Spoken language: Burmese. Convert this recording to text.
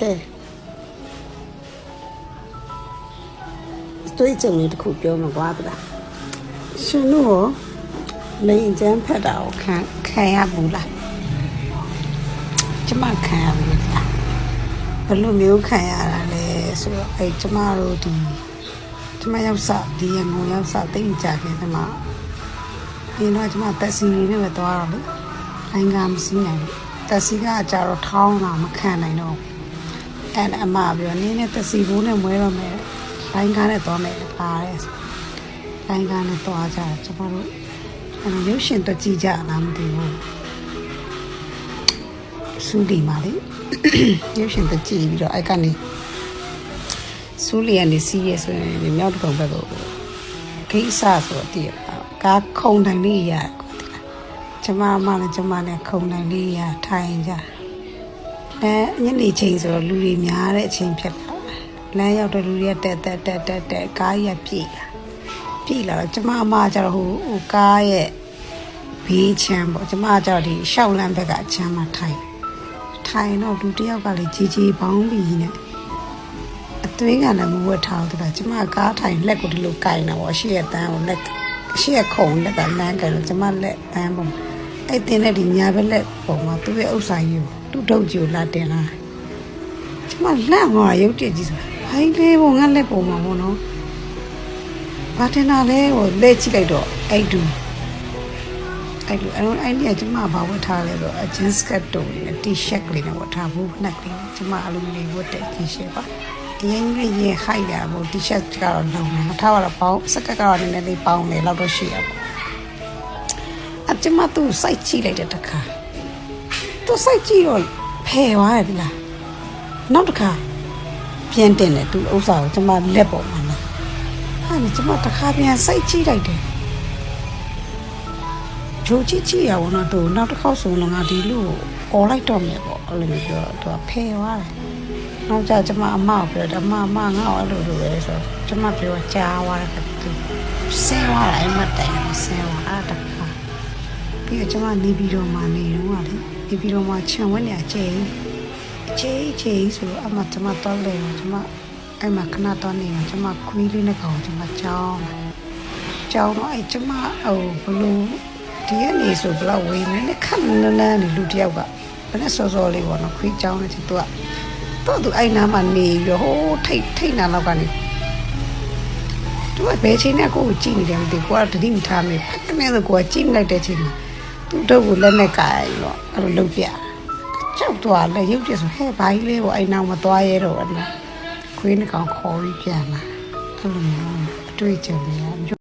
ကဲတွေ့ကြုံလေးတစ်ခုပြောမှာကွာဗျာရှင်တို့လိန်ကျန်းဖက်တာကိုခံခံရဘူးလားကျမခံရဘူးလားဘယ်လိုမျိုးခံရတာလဲဆိုတော့အဲကျမတို့ဒီကျမရောက်စဒီရငုံရောက်စတိတ်ကြခင်တမဒီတော့ကျမတက်စီလေးနဲ့ပဲသွားတော့လေလိုင်းကမစီးနိုင်ဘူးတက်စီကကြတော့ထောင်းတာမခံနိုင်တော့ဘူး အဲ့ဒါအမပြောနင်းနဲ့တစီဘူးနဲ့မွဲတော့မယ်လိုင်းကားနဲ့သွားမယ်ပါတယ်လိုင်းကားနဲ့သွားကြတယ်ကျွန်တော်တို့အဲ့ရုပ်ရှင်တော့ကြည့်ကြလားမသိဘူးစူလီမာလေရုပ်ရှင်တော့ကြည့်ပြီးတော့အဲ့ကနေစူလီကနေစီးရဲဆိုရင်ဒီမြောက်တကုံဘက်ကိုဂိတ်ဆာဆိုတော့တည်ရပါကားခုံတိုင်းလေးရကျမမနဲ့ကျမနဲ့ခုံတိုင်းလေးရထိုင်ကြတယ် အဲညနေချိန်ဆိုတော့လူတွေများတဲ့အချိန်ဖြစ်လာလမ်းရောက်တဲ့လူတွေကတက်တက်တက်တက်တက်ကားကြီးကပြည့်လာပြည့်လာတော့ကျမအမကျတော့ဟိုဟိုကားရဲ့ဘေးချမ်းပေါ့ကျမကျတော့ဒီရှောက်လန်းဘက်ကအချမ်းမှာထိုင်ထိုင်တော့လူတစ်ယောက်ကလေကြီးကြီးပေါင်းပြီးနဲ့အသွေးကလည်းမဝတ်ထားဘူးတဲ့ကျမကားထိုင်လက်ကိုဒီလိုကင်တာပေါ့ရှေ့ရတန်းကိုလက်ရှေ့ရခုံလက်ကလမ်းကင်တော့ကျမလက်တန်းပေါ့ အဲ့တင်းနဲ့ဒီညာဘက်လက်ပုံမှာသူ့ရဲ့ဥစ္စာကြီးကိုသူ့ထုတ်ကြီးကိုလာတင်လာကျမလန့်သွားရုပ်တရက်ကြီးဆိုဟိုင်းလေးပုံငါလက်ပုံမှာပေါ့နော်ဘာတင်လာလဲဟိုလက်ကြည့်လိုက်တော့အဲ့ဒူအဲ့လိုအဲ့လိုအဲ့ဒီကကျမဘာဝတ်ထားလဲဆိုအဂျင်းစကတ်တုံနဲ့တီရှပ်ကလေးနဲ့ဝတ်ထားဘူးနှက်ကလေးကျမအလိုလေးဝတ်တဲ့တီရှပ်ပါအရင်ကြီးရင်ဟိုက်တာပေါ့တီရှပ်ကတော့လုံးနေမထားတော့ပေါင်းစကတ်ကတော့နည်းနည်းလေးပေါင်းနေလောက်တော့ရှိရပါအ ကျမသူ့စိုက်ကြည့်လိုက်တဲ့တခါသူစိုက်ကြည့်တော့ဖယ်သွားတယ်ဒီလားနောက်တစ်ခါပြန်တင်တယ်သူဥစ္စာကိုကျွန်မလက်ပေါ်မှာလားဟာလေကျွန်မတစ်ခါပြန်စိုက်ကြည့်လိုက်တယ်ဂျိုကြည့်ကြည့်ရအောင်တော့သူနောက်တစ်ခေါက်ဆိုတော့ငါဒီလူကိုអော်လိုက်တော့မယ်ပေါ့အဲ့လိုမျိုးပြောသူကဖယ်သွားတယ်နောက်ကြကျွန်မအမကိုပြောတယ်အမအမငါ့ကိုအဲ့လိုလိုပဲဆိုတော့ကျွန်မပြောကြားသွားတယ်သူဆင်းသွားတယ်အမတိုင်ဆင်းသွားအဲ့တခါ ပြီးတော့ကျွန်မနေပြီးတော့မှနေတော့ကလေနေပြီးတော့မှခြံဝက်နေအကျဲအကျဲအကျဲဆိုတော့အမကျွန်မတော့လေကျွန်မအဲ့မှာခဏတော့နေမှာကျွန်မခွေးလေးနဲ့ကောင်ကျွန်မကြောင်းကြောင်းတော့အဲ့ကျွန်မဟိုဘလို့ဒီကနေ့ဆိုဘလောက်ဝေးနေလဲခက်နန်းနန်းနေလူတယောက်ကဘယ်နဲ့စောစောလေးပေါ့နော်ခွေးကြောင်းနေသူကတော့သူအဲ့နားမှာနေပြီးတော့ဟိုးထိတ်ထိတ်နာတော့ကနေသူကဘယ်ချိန်နဲ့ကိုကိုကြည့်နေတယ်မသိဘူးကိုကတတိမထားမိဖက်ကနေဆိုကိုကကြည့်လိုက်တဲ့ချိန်မှာ သူ့တော့ကိုလက်နဲ့ကာရတော့အဲ့လိုလုပ်ပြကြောက်သွားလဲရုပ်ပြဆိုဟဲ့ဘာကြီးလဲပေါ့အဲ့နောက်မသွားရဲတော့အဲ့ခွေးနှကောင်ခေါ်ပြီးပြန်လာအဲ့လိုမျိုးအတွေ့အကြုံတွေ